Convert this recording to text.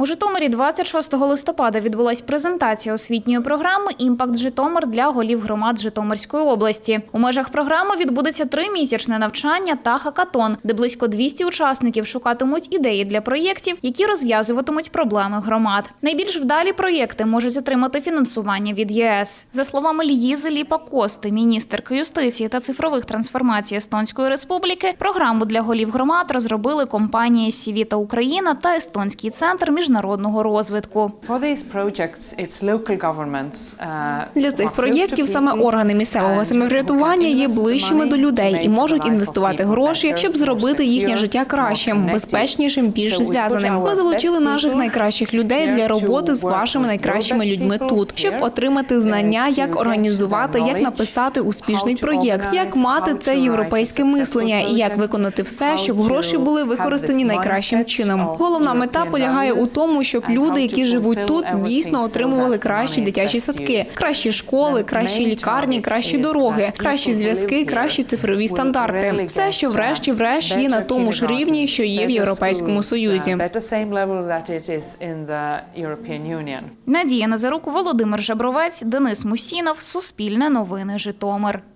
У Житомирі 26 листопада відбулась презентація освітньої програми Імпакт Житомир для голів громад Житомирської області. У межах програми відбудеться тримісячне навчання та хакатон, де близько 200 учасників шукатимуть ідеї для проєктів, які розв'язуватимуть проблеми громад. Найбільш вдалі проєкти можуть отримати фінансування від ЄС. За словами Льїзи Ліпа Кости, міністерки юстиції та цифрових трансформацій Естонської республіки, програму для голів громад розробили компанії Сівіта Україна та Естонський центр міжнародного розвитку. Uh, Для цих проєктів саме органи місцевого самоврядування є ближчими до людей і можуть інвестувати гроші, щоб зробити їхнє життя кращим, безпечнішим, put зв'язаним. Ми залучили наших найкращих людей для роботи з вашими найкращими людьми тут, щоб отримати uh, знання, як організувати, як написати успішний проєкт, як мати це європейське мислення і як виконати все, щоб гроші були використані найкращим чином. Головна мета полягає у тому, щоб люди, які живуть тут, дійсно отримували кращі дитячі садки, кращі школи, кращі лікарні, кращі дороги, кращі зв'язки, кращі цифрові стандарти. Все, що uh, врешті-врешт є на тому ж рівні, що є в Європейському Союзі. uh, Union. Надія Назарук, Володимир Жабровець, Денис Мусінов, Суспільне новини Житомир.